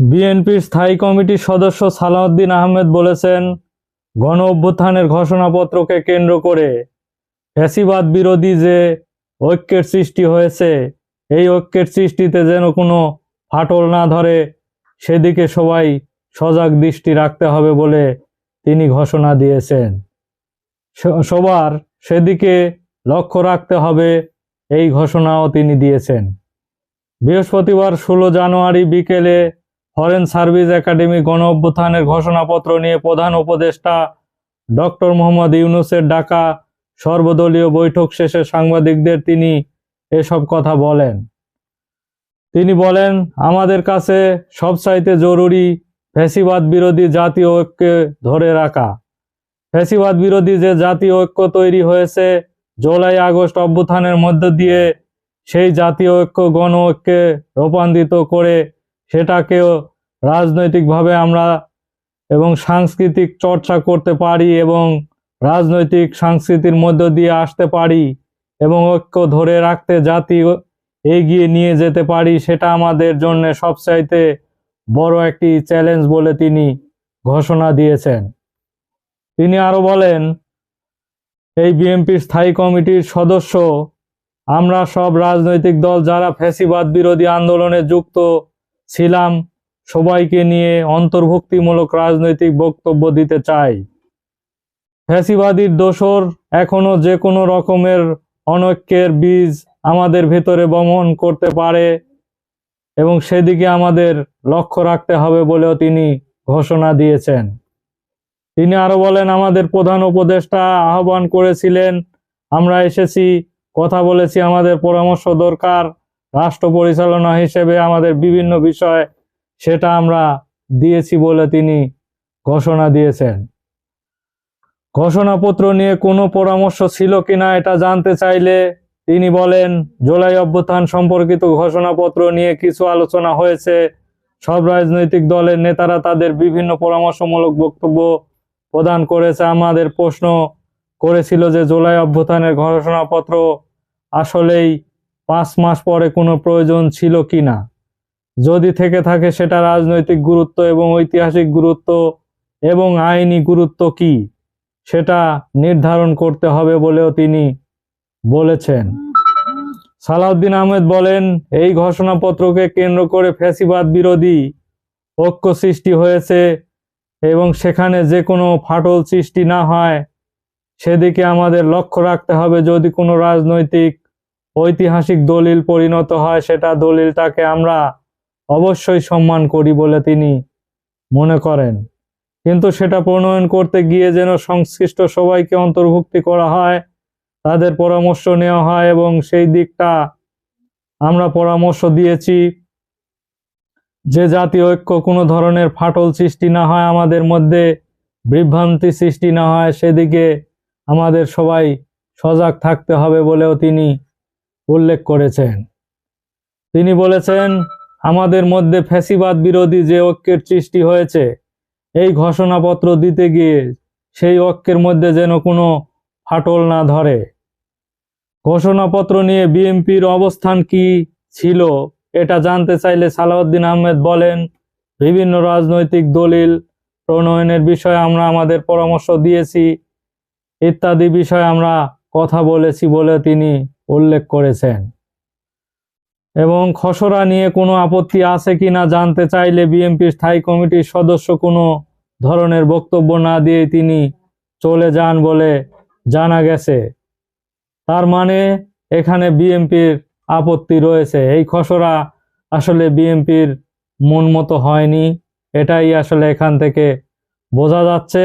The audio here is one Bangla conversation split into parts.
বিএনপির স্থায়ী কমিটির সদস্য সালাউদ্দিন আহমেদ বলেছেন, গণ অভ্যুত্থানের ঘোষণাপত্রকে কেন্দ্র করে ফ্যাসিবাদ বিরোধী যে ঐক্যের সৃষ্টি হয়েছে, এই ঐক্যের সৃষ্টিতে যেন কোনো ফাটল না ধরে, সেদিকে সবাই সজাগ দৃষ্টি রাখতে হবে বলে তিনি ঘোষণা দিয়েছেন। সবার সেদিকে লক্ষ্য রাখতে হবে, এই ঘোষণাও তিনি দিয়েছেন। বৃহস্পতিবার ষোলো জানুয়ারি বিকেলে ফরেন সার্ভিস একাডেমি গণ অভ্যুত্থানের ঘোষণাপত্র নিয়ে প্রধান উপদেষ্টা ডক্টর মোহাম্মদ ইউনুসের ডাকা সর্বদলীয় বৈঠক শেষে সাংবাদিকদের তিনি এসব কথা বলেন। তিনি বলেন, আমাদের কাছে সবচাইতে জরুরি ফ্যাসিবাদ বিরোধী জাতীয় ঐক্যকে ধরে রাখা। ফ্যাসিবাদ বিরোধী যে জাতীয় ঐক্য তৈরি হয়েছে জুলাই আগস্ট অভ্যুত্থানের মধ্য দিয়ে সেই জাতীয় ঐক্য গণ ঐক্যে রূপান্তরিত করে সেটাকেও রাজনৈতিকভাবে আমরা এবং সাংস্কৃতিক চর্চা করতে পারি এবং রাজনৈতিক সংস্কৃতির মধ্য দিয়ে আসতে পারি এবং ঐক্য ধরে রাখতে জাতি এগিয়ে নিয়ে যেতে পারি, সেটা আমাদের জন্য সবচাইতে বড় একটি চ্যালেঞ্জ বলে তিনি ঘোষণা দিয়েছেন। তিনি আরও বলেন, এই বিএনপির স্থায়ী কমিটির সদস্য, আমরা সব রাজনৈতিক দল যারা ফ্যাসিবাদ বিরোধী আন্দোলনে যুক্ত ছিলাম, সবাইকে নিয়ে অন্তর্ভুক্তিমূলক রাজনৈতিক বক্তব্য দিতে চাই। ফ্যাসিবাদীর দোসর এখনও যে কোনো রকমের অনৈক্যের বীজ আমাদের ভেতরে বমন করতে পারে এবং সেদিকে আমাদের লক্ষ্য রাখতে হবে বলেও তিনি ঘোষণা দিয়েছেন। তিনি আরও বলেন, আমাদের প্রধান উপদেষ্টা আহ্বান করেছিলেন, আমরা এসেছি, কথা বলেছি, আমাদের পরামর্শ দরকার রাষ্ট্র পরিচালনা হিসেবে আমাদের বিভিন্ন বিষয় সেটা আমরা দিয়েছি বলে তিনি ঘোষণা দিয়েছেন। ঘোষণাপত্র নিয়ে কোনো পরামর্শ ছিল কিনা এটা জানতে চাইলে তিনি বলেন, জুলাই অভ্যুত্থান সম্পর্কিত ঘোষণাপত্র নিয়ে কিছু আলোচনা হয়েছে। সব রাজনৈতিক দলের নেতারা তাদের বিভিন্ন পরামর্শমূলক বক্তব্য প্রদান করেছে। আমাদের প্রশ্ন করেছিল যে, জুলাই অভ্যুত্থানের ঘোষণাপত্র আসলেই পাঁচ মাস পরে কোনো প্রয়োজন ছিল কিনা যদি থেকে থাকে সেটা রাজনৈতিক গুরুত্ব এবং ঐতিহাসিক গুরুত্ব এবং আইনি গুরুত্ব কি? সেটা নির্ধারণ করতে হবে বলেও তিনি বলেছেন। সালাউদ্দিন আহমেদ বলেন, এই ঘোষণাপত্রকে কেন্দ্র করে ফ্যাসিবাদ বিরোধী ঐক্য সৃষ্টি হয়েছে এবং সেখানে যে কোনো ফাটল সৃষ্টি না হয়, সেদিকে আমাদের লক্ষ্য রাখতে হবে। যদি কোনো রাজনৈতিক ঐতিহাসিক দলিল পরিণত হয়, সেটা দলিলটাকে আমরা অবশ্যই সম্মান করি বলে তিনি মনে করেন। কিন্তু সেটা প্রণয়ন করতে গিয়ে যেন সংশ্লিষ্ট সবাইকে অন্তর্ভুক্তি করা হয়, তাদের পরামর্শ নেওয়া হয় এবং সেই দিকটা আমরা পরামর্শ দিয়েছি যে জাতীয় ঐক্য কোনো ধরনের ফাটল সৃষ্টি না হয়, আমাদের মধ্যে বিভ্রান্তি সৃষ্টি না হয়, সেদিকে আমাদের সবাই সজাগ থাকতে হবে বলেও তিনি উল্লেখ করেছেন। তিনি বলেছেন, আমাদের মধ্যে ফ্যাসিবাদ বিরোধী যে ঐক্যের সৃষ্টি হয়েছে, এই ঘোষণাপত্র দিতে গিয়ে সেই ঐক্যের মধ্যে যেন কোনো ফাটল না ধরে। ঘোষণাপত্র নিয়ে বিএনপির অবস্থান কি ছিল, এটা জানতে চাইলে সালাউদ্দিন আহমেদ বলেন, বিভিন্ন রাজনৈতিক দলিল, প্রণয়নের বিষয়ে আমরা আমাদের পরামর্শ দিয়েছি, ইত্যাদি বিষয়ে আমরা কথা বলেছি বলে তিনি উল্লেখ করেছেন। এবং খসড়া নিয়ে কোনো আপত্তি আছে কিনা জানতে চাইলে বিএনপির স্থায়ী কমিটির সদস্য কোনো ধরনের বক্তব্য না দিয়ে তিনি চলে যান বলে জানা গেছে। তার মানে এখানে বিএনপির আপত্তি রয়েছে। এই খসড়া আসলে বিএনপির মন মতো হয়নি, এটাই আসলে এখান থেকে বোঝা যাচ্ছে।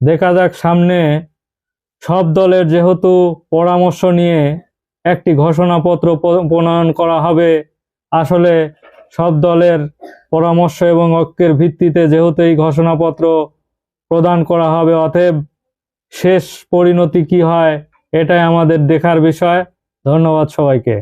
দেখা যাক সামনে সব দলের যেহেতু পরামর্শ নিয়ে একটি ঘোষণাপত্র প্রণয়ন করা হবে। আসলে সব দলের পরামর্শ এবং ঐক্যের ভিত্তিতে যেহেতু এই ঘোষণাপত্র প্রদান করা হবে, অতএব শেষ পরিণতি কি হয়, এটাই আমাদের দেখার বিষয়। ধন্যবাদ সবাইকে।